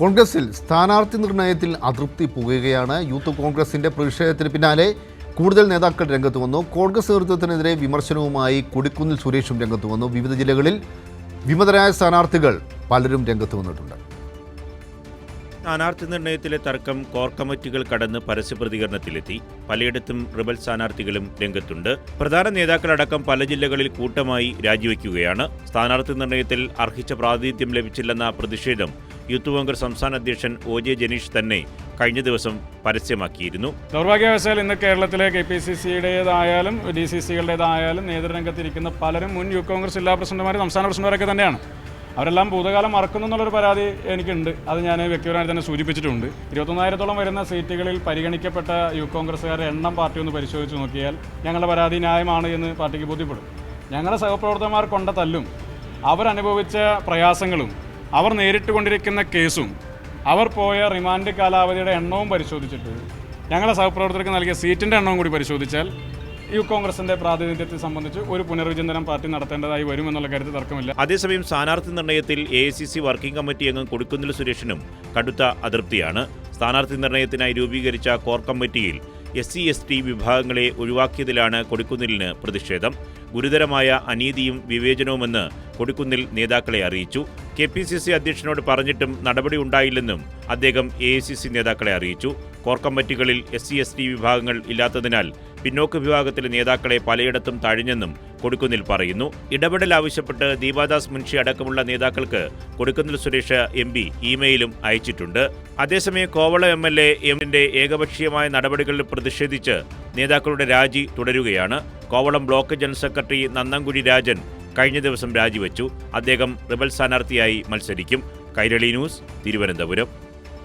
കോൺഗ്രസിൽ സ്ഥാനാർത്ഥി നിർണയത്തിൽ അതൃപ്തി പുകയുകയാണ്. യൂത്ത് കോൺഗ്രസിന്റെ പ്രതിഷേധത്തിന് പിന്നാലെ കൂടുതൽ നേതാക്കൾ രംഗത്ത് വന്നു. കോൺഗ്രസ് നേതൃത്വത്തിനെതിരെ വിമർശനവുമായി കൊടിക്കുന്നിൽ സുരേഷും രംഗത്ത് വന്നു. വിവിധ ജില്ലകളിൽ വിമതരായ സ്ഥാനാർത്ഥികൾ പലരും രംഗത്ത് വന്നിട്ടുണ്ട്. സ്ഥാനാർത്ഥി നിർണയത്തിലെ തർക്കം കോർ കമ്മിറ്റികൾ കടന്ന് പരസ്യ പ്രതികരണത്തിലെത്തി. പലയിടത്തും റിബൽ സ്ഥാനാർത്ഥികളും രംഗത്തുണ്ട്. പ്രധാന നേതാക്കളടക്കം പല ജില്ലകളിൽ കൂട്ടമായി രാജിവെക്കുകയാണ്. സ്ഥാനാർത്ഥി നിർണയത്തിൽ അർഹിച്ച പ്രാതിനിധ്യം ലഭിച്ചില്ലെന്ന പ്രതിഷേധം യൂത്ത് കോൺഗ്രസ് സംസ്ഥാന അധ്യക്ഷൻ ഒ ജെ ജനീഷ് തന്നെ കഴിഞ്ഞ ദിവസം പരസ്യമാക്കിയിരുന്നു. ദൗർഭാഗ്യവശാൽ ഇന്ന് കേരളത്തിലെ കെ പി സി സിയുടേതായാലും ഡി സി സികളുടേതായാലും നേതൃരംഗത്തിരിക്കുന്ന പലരും മുൻ യൂത്ത് കോൺഗ്രസ് ജില്ലാ പ്രസിഡന്റുമാർ സംസ്ഥാന പ്രസിഡന്റുമാരൊക്കെ തന്നെയാണ്. അവരെല്ലാം ഭൂതകാലം മറക്കുന്നു എന്നുള്ളൊരു പരാതി എനിക്കുണ്ട്. അത് ഞാൻ വ്യക്തിപരമായി തന്നെ സൂചിപ്പിച്ചിട്ടുണ്ട്. ഇരുപത്തൊന്നായിരത്തോളം വരുന്ന സീറ്റുകളിൽ പരിഗണിക്കപ്പെട്ട യൂത്ത് കോൺഗ്രസ്സുകാരുടെ എണ്ണം പാർട്ടി ഒന്ന് പരിശോധിച്ച് നോക്കിയാൽ ഞങ്ങളുടെ പരാതി ന്യായമാണ് എന്ന് പാർട്ടിക്ക് ബോധ്യപ്പെടും. ഞങ്ങളുടെ സഹപ്രവർത്തകന്മാർ കൊണ്ട തല്ലും അവരനുഭവിച്ച പ്രയാസങ്ങളും അവർ നേരിട്ട് കൊണ്ടിരിക്കുന്ന കേസും അവർ പോയ റിമാൻഡ് കാലാവധിയുടെ എണ്ണവും പരിശോധിച്ചിട്ട് ഞങ്ങളെ സഹപ്രവർത്തകർക്ക് നൽകിയ സീറ്റിന്റെ എണ്ണവും കൂടി പരിശോധിച്ചാൽ യു കോൺഗ്രസിന്റെ പ്രാതിനിധ്യത്തെ സംബന്ധിച്ച് ഒരു പുനർവിചിന്തനം പാർട്ടി നടത്തേണ്ടതായി വരും എന്നുള്ള കാര്യത്തിൽ തർക്കമില്ല. അതേസമയം സ്ഥാനാർത്ഥി നിർണയത്തിൽ A C C working committee അംഗം കൊടുക്കുന്നിൽ സുരേഷിനും കടുത്ത അതൃപ്തിയാണ്. സ്ഥാനാർത്ഥി നിർണയത്തിനായി രൂപീകരിച്ച കോർ കമ്മിറ്റിയിൽ എസ് സി എസ് ടി വിഭാഗങ്ങളെ ഒഴിവാക്കിയതിലാണ് കൊടുക്കുന്നിലിന് പ്രതിഷേധം. ഗുരുതരമായ അനീതിയും വിവേചനവുമെന്ന് കൊടിക്കുന്നിൽ നേതാക്കളെ അറിയിച്ചു. കെ പി സി സി അധ്യക്ഷനോട് പറഞ്ഞിട്ടും നടപടി ഉണ്ടായില്ലെന്നും അദ്ദേഹം എ ഐ സി സി നേതാക്കളെ അറിയിച്ചു. കോർ കമ്മിറ്റികളിൽ എസ് സി എസ് ടി വിഭാഗങ്ങൾ ഇല്ലാത്തതിനാൽ പിന്നോക്ക വിഭാഗത്തിലെ നേതാക്കളെ പലയിടത്തും തഴിഞ്ഞെന്നും കൊടിക്കുന്നിൽ പറയുന്നു. ഇടപെടൽ ആവശ്യപ്പെട്ട് ദീപാദാസ് മുൻഷി അടക്കമുള്ള നേതാക്കൾക്ക് കൊടിക്കുന്നിൽ സുരേഷ് എം പി ഇമെയിലും അയച്ചിട്ടുണ്ട്. അതേസമയം കോവള എം എൽ എ എമ്മിന്റെ ഏകപക്ഷീയമായ നടപടികളിൽ പ്രതിഷേധിച്ച് നേതാക്കളുടെ രാജി തുടരുകയാണ്. Kovalam block general secretary Nannamkuzhi Rajan കഴിഞ്ഞ ദിവസം രാജിവെച്ചു. അദ്ദേഹം റിബൽ സ്ഥാനാർത്ഥിയായി മത്സരിക്കും. കൈരളി ന്യൂസ് തിരുവനന്തപുരം.